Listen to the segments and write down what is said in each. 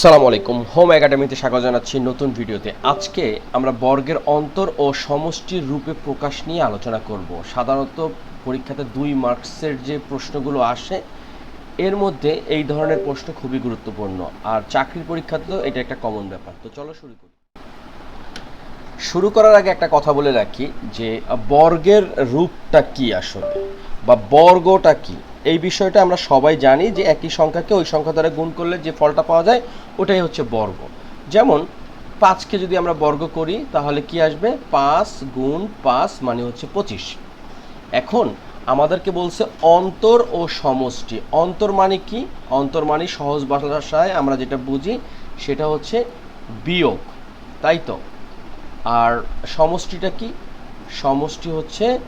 সালামু আলাইকুম। হোম একাডেমিতে স্বাগত জানাচ্ছি নতুন ভিডিওতে। আজকে আমরা বর্গের অন্তর ও সমষ্টির রূপে প্রকাশ নিয়ে আলোচনা করব। সাধারণত পরীক্ষাতে দুই মার্কসের যে প্রশ্নগুলো আসে, এর মধ্যে এই ধরনের প্রশ্ন খুবই গুরুত্বপূর্ণ। আর চাকরির পরীক্ষাতেও এটা একটা কমন ব্যাপার। তো চলো শুরু করি। শুরু করার আগে একটা কথা বলে রাখি যে, বর্গের রূপটা কি আসলে? বা বর্গটা কি? এই বিষয়টা আমরা সবাই জানি যে একই সংখ্যাকে ওই সংখ্যা দ্বারা গুণ করলে যে ফলটা পাওয়া যায়, ওটাই হচ্ছে বর্গ। যেমন পাঁচকে যদি আমরা বর্গ করি, তাহলে কি আসবে? পাঁচ গুণ পাঁচ মানে হচ্ছে পঁচিশ। এখন আমাদেরকে বলছে অন্তর ও সমষ্টি। অন্তর মানে কি? অন্তর মানে সহজ ভাষায় আমরা যেটা বুঝি, সেটা হচ্ছে বিয়োগ। তাই তো? আর সমষ্টিটা কি? সমষ্টি হচ্ছে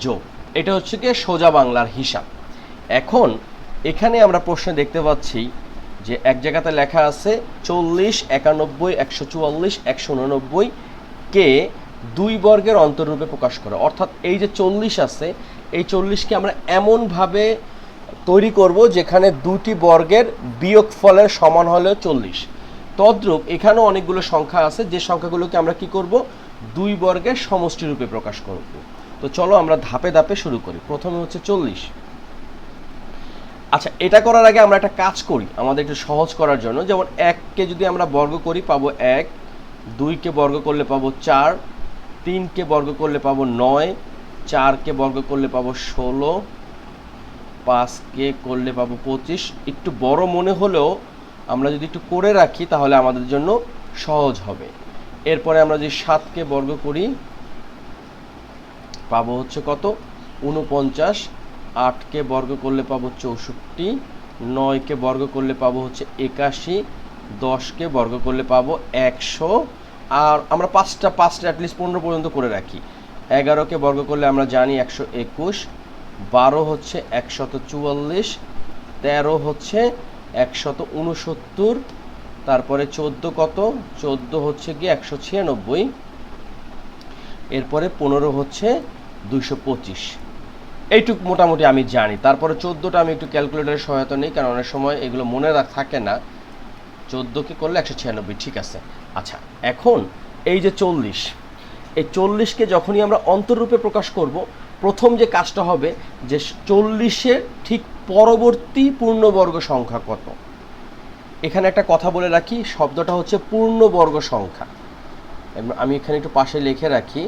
যোগ। এটা হচ্ছে কি সোজা বাংলার হিসাব। এখন এখানে আমরা প্রশ্নে দেখতে পাচ্ছি যে এক জায়গাতে লেখা আছে চল্লিশ, একানব্বই, একশো চুয়াল্লিশ, একশো উননব্বই কে দুই বর্গের অন্তরূপে প্রকাশ করে। অর্থাৎ এই যে চল্লিশ আছে, এই চল্লিশকে আমরা এমনভাবে তৈরি করব যেখানে দুটি বর্গের বিয়োগ ফলের সমান হলেও চল্লিশ। তদ্রূপ এখানেও অনেকগুলো সংখ্যা আছে, যে সংখ্যাগুলোকে আমরা কি করব? দুই বর্গের সমষ্টি রূপে প্রকাশ করব। তো চলো আমরা ধাপে ধাপে শুরু করি। প্রথমে হচ্ছে চল্লিশ। আচ্ছা এটা করার আগে আমরা একটা কাজ করি আমাদের একটু সহজ করার জন্য। যেমন এককে যদি আমরা বর্গ করি, পাবো এক, দুইকে বর্গ করলে পাবো চার, তিনকে বর্গ করলে পাবো নয়, চারকে বর্গ করলে পাবো ষোলো, পাঁচকে করলে পাবো পঁচিশ। একটু বড় মনে হলেও আমরা যদি একটু করে রাখি, তাহলে আমাদের জন্য সহজ হবে। এরপরে আমরা যদি সাতকে বর্গ করি পাবো হচ্ছে কত? উনপঞ্চাশ আটকে বর্গ করলে পাবো চৌষট্টি, নয়কে বর্গ করলে পাবো হচ্ছে একাশি, দশকে বর্গ করলে পাবো একশো। আর আমরা পাঁচটা পাঁচটা অ্যাটলিস্ট পনেরো পর্যন্ত করে রাখি। এগারোকে বর্গ করলে আমরা জানি একশো একুশ, বারো হচ্ছে একশত চুয়াল্লিশ, তেরো হচ্ছে একশত উনসত্তর তারপরে চোদ্দ কত? চোদ্দ হচ্ছে গিয়ে একশো ছিয়ানব্বই। এরপরে পনেরো হচ্ছে দুইশো পঁচিশ। এইটুক মোটামুটি আমি জানি। তারপরে চোদ্দোটা আমি একটু ক্যালকুলেটারের সহায়তা নেই, কারণ অনেক সময় এগুলো মনে রাখ থাকে না। চোদ্দোকে করলে একশো ছিয়ানব্বই, ঠিক আছে। আচ্ছা এখন এই যে চল্লিশ। এই চল্লিশকে যখনই আমরা অন্তররূপে প্রকাশ করব, প্রথম যে কাজটা হবে যে চল্লিশের ঠিক পরবর্তী পূর্ণবর্গ সংখ্যা কত? এখানে একটা কথা বলে রাখি, শব্দটা হচ্ছে পূর্ণবর্গ সংখ্যা। আমি এখানে একটু পাশে লিখে রাখি,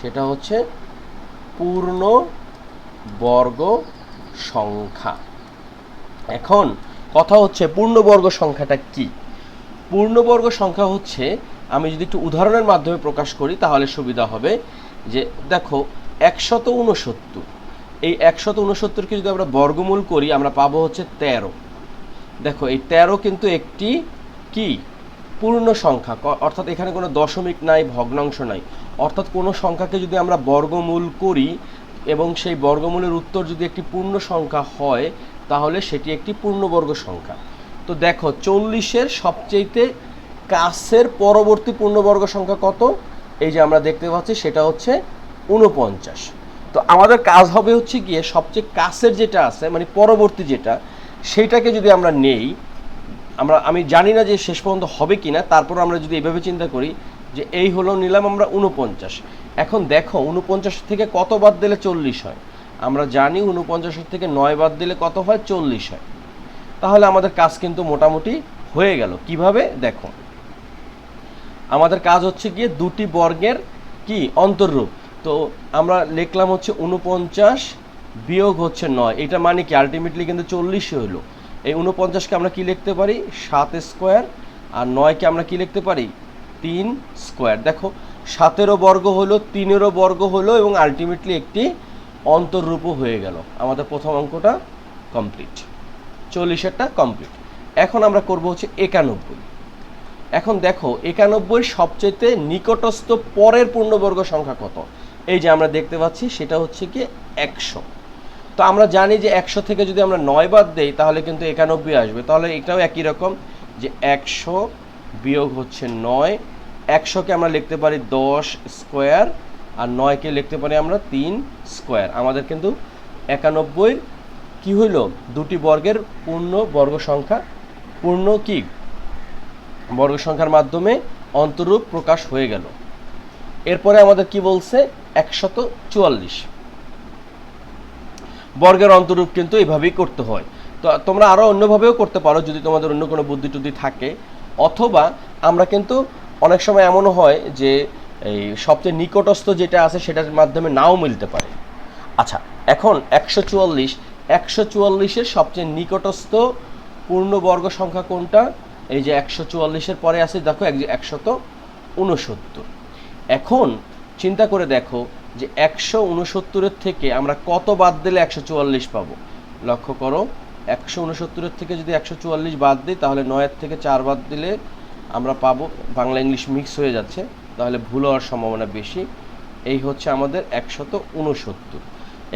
সেটা হচ্ছে পূর্ণ বর্গ সংখ্যা। এখন কথা হচ্ছে পূর্ণবর্গ সংখ্যাটা কি? পূর্ণবর্গ সংখ্যা হচ্ছে, আমি যদি একটু উদাহরণের মাধ্যমে প্রকাশ করি, তাহলে সুবিধা হবে যে, দেখো, একশত উনসত্তর এই একশত উনসত্তরকে যদি আমরা বর্গমূল করি, আমরা পাবো হচ্ছে তেরো। দেখো, এই তেরো কিন্তু একটি কি? পূর্ণ সংখ্যা। অর্থাৎ এখানে কোনো দশমিক নাই, ভগ্নাংশ নাই। অর্থাৎ কোনো সংখ্যাকে যদি আমরা বর্গমূল করি এবং সেই বর্গমূলের উত্তর যদি একটি পূর্ণ সংখ্যা হয়, তাহলে সেটি একটি পূর্ণবর্গ সংখ্যা। তো দেখো, চল্লিশের সবচেয়েতে কাছের পরবর্তী পূর্ণবর্গ সংখ্যা কত? এই যে আমরা দেখতে পাচ্ছি, সেটা হচ্ছে উনপঞ্চাশ তো আমাদের কাজ হবে হচ্ছে গিয়ে সবচেয়ে কাছের যেটা আছে মানে পরবর্তী যেটা, সেটাকে যদি আমরা নেই, আমরা, আমি জানি না যে শেষ পর্যন্ত হবে কি না তারপর আমরা যদি এভাবে চিন্তা করি যে এই হলো নিলাম আমরা উনপঞ্চাশ এখন দেখো উনপঞ্চাশ থেকে কত বাদ দিলে চল্লিশ হয়? আমরা জানি উনপঞ্চাশের থেকে নয় বাদ দিলে কত হয়? চল্লিশ হয়। তাহলে আমাদের কাজ কিন্তু মোটামুটি হয়ে গেল। কীভাবে? দেখো। আমাদের কাজ হচ্ছে গিয়ে দুটি বর্গের কি? অন্তর্রূপ। তো আমরা লিখলাম হচ্ছে উনপঞ্চাশ বিয়োগ হচ্ছে নয়। এটা মানে কি? আলটিমেটলি কিন্তু চল্লিশই হলো এই উনপঞ্চাশকে আমরা কি লিখতে পারি? সাত স্কোয়ার। আর নয়কে আমরা কি লিখতে পারি? তিন স্কোয়ার। দেখো সাতেরও বর্গ হলো, তিনেরও বর্গ হলো এবং আলটিমেটলি একটি অন্তর্রূপও হয়ে গেল। আমাদের প্রথম অঙ্কটা কমপ্লিট চল্লিশেরটা কমপ্লিট এখন আমরা করব হচ্ছে একানব্বই। এখন দেখো, একানব্বই সবচেয়ে নিকটস্থ পরের পূর্ণবর্গ সংখ্যা কত? এই যে আমরা দেখতে পাচ্ছি, সেটা হচ্ছে কি একশো। তো আমরা জানি যে একশো থেকে যদি আমরা নয় বাদ দেই, তাহলে কিন্তু একানব্বই আসবে। তাহলে এটাও একই রকম যে একশো বিয়োগ হচ্ছে নয়। একশোকে আমরা লিখতে পারি দশ স্কোয়ার, আর নয়কে লিখতে পারি আমরা তিন স্কোয়ার। আমাদের কিন্তু একানব্বই কি হইল? দুটি বর্গের পূর্ণ বর্গ সংখ্যা। পূর্ণ কি? বর্গ সংখ্যার মাধ্যমে অন্তরূপ প্রকাশ হয়ে গেল। এরপরে আমাদের কি বলছে? একশত চুয়াল্লিশ। বর্গের অন্তরূপ কিন্তু এভাবেই করতে হয়। তো তোমরা আরও অন্যভাবেও করতে পারো যদি তোমাদের অন্য কোনো বুদ্ধি টুদ্ধি থাকে। অথবা আমরা কিন্তু অনেক সময় এমনও হয় যে এই সবচেয়ে নিকটস্থ যেটা আছে সেটার মাধ্যমে নাও মিলতে পারে। আচ্ছা এখন একশো চুয়াল্লিশ, একশো চুয়াল্লিশের সবচেয়ে নিকটস্থ পূর্ণবর্গ সংখ্যা কোনটা? এই যে একশো চুয়াল্লিশের পরে আছে, দেখো একশত উনসত্তর। এখন চিন্তা করে দেখো যে একশো উনসত্তরের থেকে আমরা কত বাদ দিলে একশো চুয়াল্লিশ পাবো। লক্ষ্য করো একশো উনসত্তরের থেকে যদি একশো চুয়াল্লিশ বাদ দিই, তাহলে নয়ের থেকে চার বাদ দিলে আমরা পাবো, বাংলা ইংলিশ মিক্স হয়ে যাচ্ছে, তাহলে ভুল হওয়ার সম্ভাবনা বেশি। এই হচ্ছে আমাদের একশত উনসত্তর।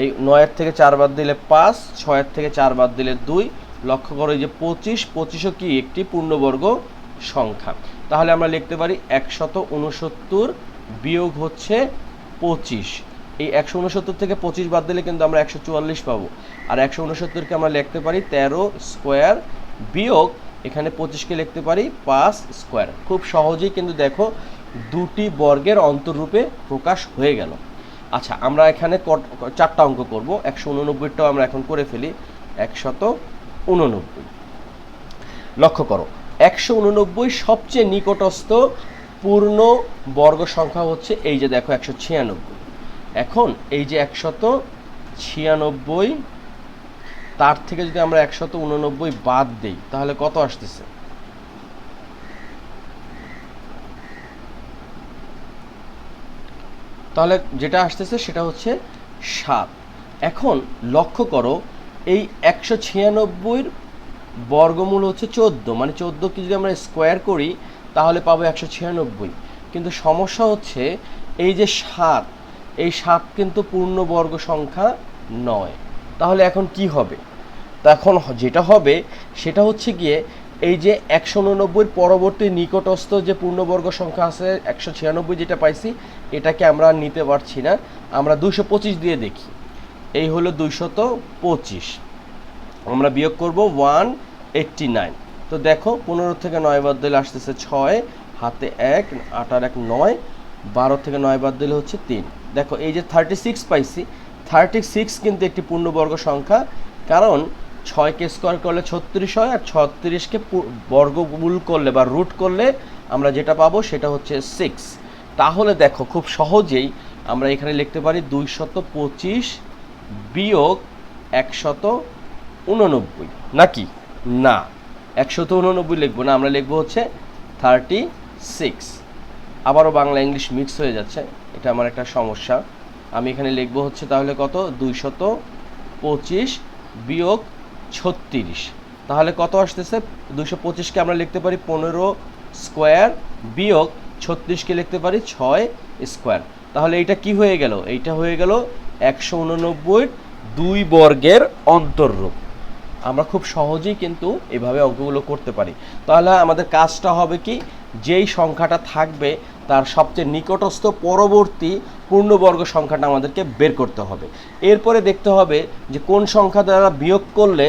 এই নয়ের থেকে চার বাদ দিলে পাঁচ, ছয়ের থেকে চার বাদ দিলে দুই, লক্ষ্য করো এই যে পঁচিশ, পঁচিশও কি একটি পূর্ণবর্গ সংখ্যা। তাহলে আমরা লিখতে পারি একশত উনসত্তর বিয়োগ হচ্ছে পঁচিশ। এই একশো উনসত্তর থেকে পঁচিশ বাদ দিলে কিন্তু আমরা একশো চুয়াল্লিশ পাবো। আর একশো উনসত্তরকে আমরা লিখতে পারি তেরো স্কোয়ার বিয়োগ, এখানে পঁচিশকে লিখতে পারি পাঁচ স্কোয়ার। খুব সহজেই কিন্তু দেখো দুটি বর্গের অন্তরূপে প্রকাশ হয়ে গেল। আচ্ছা আমরা এখানে চারটা অঙ্ক করব। একশো উননব্বইটাও আমরা এখন করে ফেলি। একশত উননব্বই। লক্ষ্য করো, একশো উননব্বই সবচেয়ে নিকটস্থ পূর্ণ বর্গ সংখ্যা হচ্ছে এই যে দেখো একশো ছিয়ানব্বই। এখন এই যে একশত ছিয়ানব্বই, তার থেকে যদি আমরা একশত উননব্বই বাদ দিই, তাহলে কত আসতেছে? তাহলে যেটা আসতেছে সেটা হচ্ছে সাত। এখন লক্ষ্য করো, এই একশো ছিয়ানব্বইয়ের বর্গমূল হচ্ছে চোদ্দ। মানে চোদ্দোকে যদি আমরা স্কোয়ার করি, তাহলে পাবো একশো ছিয়ানব্বই। কিন্তু সমস্যা হচ্ছে, এই যে সাত এই সাত কিন্তু পূর্ণবর্গ সংখ্যা নয়। তাহলে এখন কি হবে? তখন যেটা হবে, সেটা হচ্ছে গিয়ে এই যে একশো উননব্বইয়ের পরবর্তী নিকটস্থ যে পূর্ণবর্গ সংখ্যা আছে, একশো ছিয়ানব্বই যেটা পাইছি, এটাকে আমরা নিতে পারছি না। আমরা দুশো পঁচিশ দিয়ে দেখি। এই হলো দুইশত পঁচিশ। আমরা বিয়োগ করব ওয়ান এইটটি নাইন। তো দেখো, পনেরো থেকে নয় বাদ দিলে আসতেছে ছয়, হাতে এক, আট আর এক নয়। বারো থেকে নয় বাদ দিলে হচ্ছে তিন। দেখো, এই যে থার্টি সিক্স পাইছি থার্টি সিক্স কিন্তু একটি পূর্ণবর্গ সংখ্যা, কারণ ছয়কে স্কোয়ার করলে ছত্রিশ হয়, আর ছত্রিশকে বর্গমূল করলে বা রুট করলে আমরা যেটা পাবো সেটা হচ্ছে সিক্স তাহলে দেখো, খুব সহজেই আমরা এখানে লিখতে পারি দুইশত পঁচিশ বিয়োগ একশত উননব্বই। নাকি? না। একশত উননব্বই লিখব না, আমরা লিখব হচ্ছে থার্টি সিক্স আবারও বাংলা ইংলিশ মিক্স হয়ে যাচ্ছে। এটা আমার একটা সমস্যা। আমি এখানে লিখব হচ্ছে তাহলে কত? দুইশত পঁচিশ বিয়োগ ছত্রিশ। তাহলে কত আসতেছে? দুশো পঁচিশকে আমরা লিখতে পারি পনেরো স্কোয়ার বিয়োগ ছত্রিশকে লিখতে পারি ছয় স্কোয়ার। তাহলে এইটা কি হয়ে গেল? এইটা হয়ে গেল একশো উননব্বই দুই বর্গের অন্তর্রূপ। আমরা খুব সহজেই কিন্তু এভাবে অঙ্কগুলো করতে পারি। তাহলে আমাদের কাজটা হবে কি? যেই সংখ্যাটা থাকবে তার সবচেয়ে নিকটস্থ পরবর্তী পূর্ণবর্গ সংখ্যাটা আমাদেরকে বের করতে হবে। এরপরে দেখতে হবে যে কোন সংখ্যা দ্বারা বিয়োগ করলে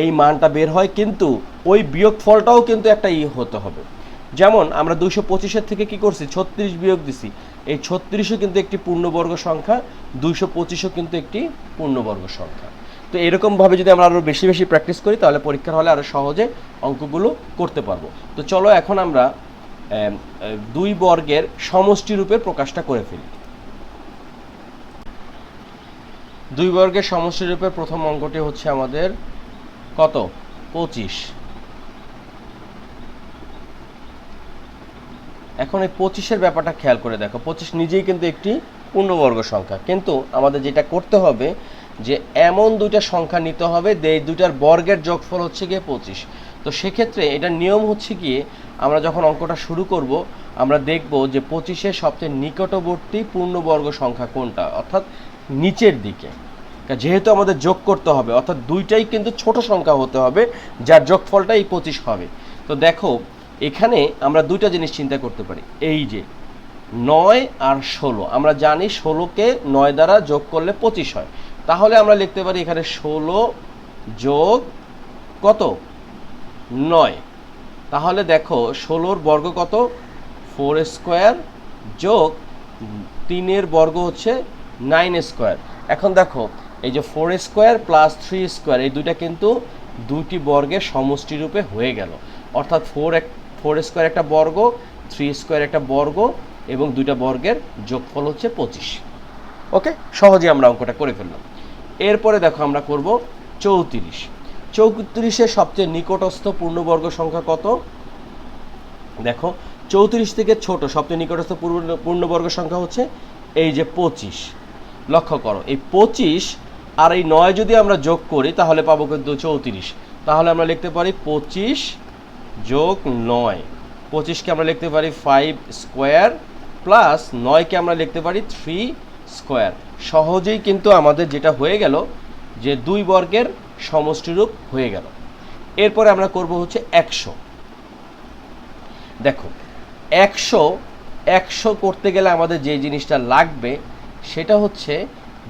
এই মানটা বের হয়, কিন্তু ওই বিয়োগ ফলটাও কিন্তু একটা ই হতে হবে। যেমন আমরা দুশো পঁচিশের থেকে কি করছি? ছত্রিশ বিয়োগ দিছি। এই ছত্রিশও কিন্তু একটি পূর্ণবর্গ সংখ্যা দুশো পঁচিশও কিন্তু একটি পূর্ণবর্গ সংখ্যা। তো এরকমভাবে যদি আমরা আরও বেশি বেশি প্র্যাকটিস করি, তাহলে পরীক্ষার হলে আরও সহজে অঙ্কগুলো করতে পারব। তো চলো এখন আমরা দুই বর্গের সমষ্টি রূপে প্রকাশটা করে ফেলি। দুই বর্গের সমষ্টি রূপে প্রথম অঙ্কটি হচ্ছে আমাদের কত? পঁচিশ। এখন এই পঁচিশের ব্যাপারটা খেয়াল করে দেখো। পঁচিশ নিজেই কিন্তু একটি পূর্ণবর্গ সংখ্যা। কিন্তু আমাদের যেটা করতে হবে যে, এমন দুইটা সংখ্যা নিতে হবে এই দুইটার বর্গের যোগফল হচ্ছে গিয়ে পঁচিশ। তো সেক্ষেত্রে এটার নিয়ম হচ্ছে গিয়ে আমরা যখন অঙ্কটা শুরু করব, আমরা দেখব যে পঁচিশের সবচেয়ে নিকটবর্তী পূর্ণবর্গ সংখ্যা কোনটা, অর্থাৎ নিচের দিকে। যেহেতু আমাদের যোগ করতে হবে, অর্থাৎ দুইটাই কিন্তু ছোট সংখ্যা হতে হবে, যার যোগফলটা এই পঁচিশ হবে। তো দেখো, এখানে আমরা দুইটা জিনিস চিন্তা করতে পারি। এই যে নয় আর ষোলো, আমরা জানি ষোলোকে নয় দ্বারা যোগ করলে পঁচিশ হয়। তাহলে আমরা লিখতে পারি এখানে ষোলো যোগ কত? নয়। তাহলে দেখো ষোলোর বর্গ কত? ফোর স্কোয়ার যোগ তিনের বর্গ হচ্ছে নাইন স্কোয়ার। এখন দেখো, এই যে four square plus three square, এই দুইটা কিন্তু দুইটি বর্গের সমষ্টি রূপে হয়ে গেল। অর্থাৎ ফোর এক, ফোর স্কোয়ার একটা বর্গ, থ্রি স্কোয়ার একটা বর্গ, এবং দুইটা বর্গের যোগফল হচ্ছে পঁচিশ। ওকে? সহজে আমরা অঙ্কটা করে ফেললাম। এরপরে দেখো আমরা করব চৌত্রিশ। চৌত্রিশের সবচেয়ে নিকটস্থ পূর্ণবর্গ সংখ্যা কত? দেখো, চৌত্রিশ থেকে ছোট সবচেয়ে নিকটস্থ পূর্ণ পূর্ণবর্গ সংখ্যা হচ্ছে এই যে পঁচিশ। লক্ষ্য করো, এই পঁচিশ আর এই নয় যদি আমরা যোগ করি, তাহলে পাবো কিন্তু চৌত্রিশ। তাহলে আমরা লিখতে পারি পঁচিশ যোগ নয়। পঁচিশকে আমরা লিখতে পারি ফাইভ স্কোয়ার প্লাস নয়কে আমরা লিখতে পারি থ্রি স্কোয়ার সহজেই কিন্তু আমাদের যেটা হয়ে গেল যে দুই বর্গের সমষ্টিরূপ হয়ে গেল। এরপরে আমরা করব হচ্ছে একশো। দেখো, একশো একশো করতে গেলে আমাদের যে জিনিসটা লাগবে, সেটা হচ্ছে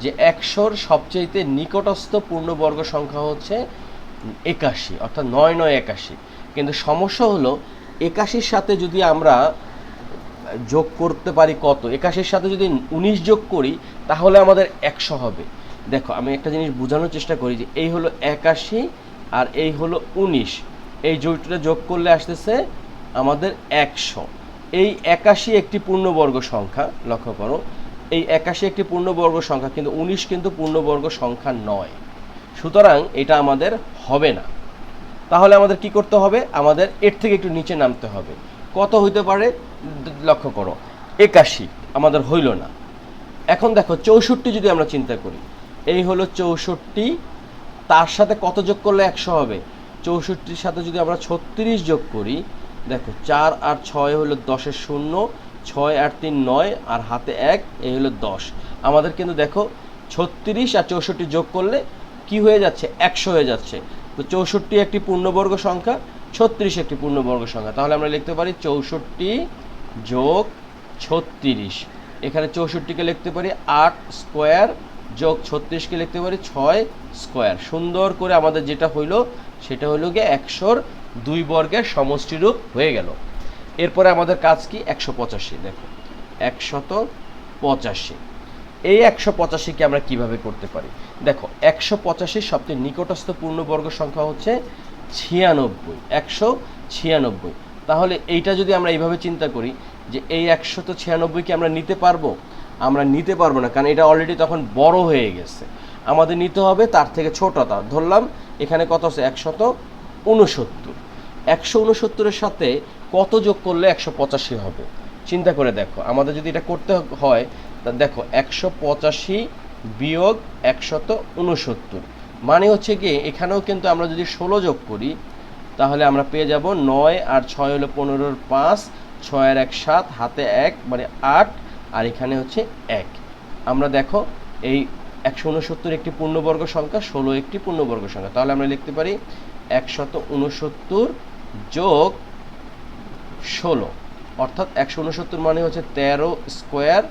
যে একশোর সবচেয়েতে নিকটস্থ পূর্ণবর্গ সংখ্যা হচ্ছে একাশি, অর্থাৎ নয় নয় একাশি। কিন্তু সমস্যা হলো, একাশির সাথে যদি আমরা যোগ করতে পারি কত? একাশির সাথে যদি উনিশ যোগ করি, তাহলে আমাদের একশো হবে। দেখো, আমি একটা জিনিস বোঝানোর চেষ্টা করি যে এই হলো একাশি আর এই হলো উনিশ। এই জোটটা যোগ করলে আসতেছে আমাদের একশো। এই একাশি একটি পূর্ণবর্গ সংখ্যা, লক্ষ্য করো। এই একাশি একটি পূর্ণবর্গ সংখ্যা, কিন্তু উনিশ কিন্তু পূর্ণবর্গ সংখ্যা নয়। সুতরাং এটা আমাদের হবে না। তাহলে আমাদের কি করতে হবে? আমাদের এর থেকে একটু নিচে নামতে হবে। কত হইতে পারে? লক্ষ্য করো। একাশি আমাদের হইল না। এখন দেখো, চৌষট্টি যদি আমরা চিন্তা করি এই হলো চৌষট্টি, তার সাথে কত যোগ করলে একশো হবে? চৌষট্টির সাথে যদি আমরা ছত্রিশ যোগ করি, দেখো চার আর ছয় হলো দশের শূন্য, ছয় আর তিন নয়, আর হাতে এক, এই হলো দশ। আমাদের কিন্তু দেখো ছত্রিশ আর চৌষট্টি যোগ করলে কি হয়ে যাচ্ছে? একশো হয়ে যাচ্ছে। তো চৌষট্টি একটি পূর্ণবর্গ সংখ্যা, ছত্রিশ একটি পূর্ণবর্গ সংখ্যা। তাহলে আমরা লিখতে পারি চৌষট্টি যোগ ছত্রিশ। এখানে চৌষট্টিকে লিখতে পারি আট স্কোয়ার যোগ ছত্রিশকে লিখতে পারি ছয় স্কোয়ার। সুন্দর করে আমাদের যেটা হইল, সেটা হলো গিয়ে একশোর দুই বর্গের সমষ্টিরূপ হয়ে গেল। এরপরে আমাদের কাজ কি? একশো পঁচাশি, দেখো। একশত পঁচাশি। এই একশো পঁচাশিকে আমরা কীভাবে করতে পারি? দেখো, একশো পঁচাশির সবচেয়ে নিকটস্থ পূর্ণবর্গ সংখ্যা হচ্ছে ছিয়ানব্বই। একশো ছিয়ানব্বই। তাহলে এইটা যদি আমরা এইভাবে চিন্তা করি যে এই একশো একশত ছিয়ানব্বইকে আমরা নিতে পারব আমরা নিতে পারব না, কারণ এটা অলরেডি তখন বড় হয়ে গেছে। আমাদের নিতে হবে তার থেকে ছোটটা। ধরলাম, এখানে কত আছে? একশত উনসত্তর একশো উনসত্তরের সাথে কত যোগ করলে একশো পঁচাশি হবে? চিন্তা করে দেখো। আমাদের যদি এটা করতে হয়, তা দেখো, একশো পঁচাশি বিয়োগ একশত উনসত্তর মানে হচ্ছে কি, এখানেও কিন্তু আমরা যদি ষোলো যোগ করি, তাহলে আমরা পেয়ে যাব নয় আর ছয় হলো পনেরোর পাঁচ ছয়ের এক সাত, হাতে এক মানে আট আর এখানে হচ্ছে এক। আমরা দেখো এই একশো উনসত্তর একটি পূর্ণবর্গ সংখ্যা, ষোলো একটি পূর্ণবর্গ সংখ্যা। তাহলে আমরা লিখতে পারি একশত উনসত্তর যোগ ষোলো। অর্থাৎ একশো উনসত্তর মানে হচ্ছে তেরো স্কোয়ার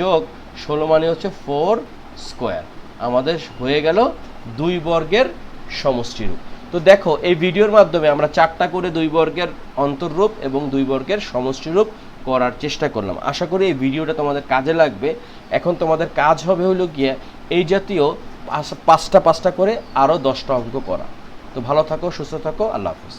যোগ ষোলো মানে হচ্ছে ফোর স্কোয়ার। আমাদের হয়ে গেল দুই বর্গের সমষ্টিরূপ। তো দেখো, এই ভিডিওর মাধ্যমে আমরা চারটা করে দুই বর্গের অন্তর্রূপ এবং দুই বর্গের সমষ্টিরূপ করার চেষ্টা করলাম। আশা করি এই ভিডিওটা তোমাদের কাজে লাগবে। এখন তোমাদের কাজ হবে হলো গিয়ে এই জাতীয় পাঁচটা পাঁচটা করে আরও দশটা অঙ্ক করা। তো ভালো থাকো, সুস্থ থাকো, আল্লাহ হাফিজ।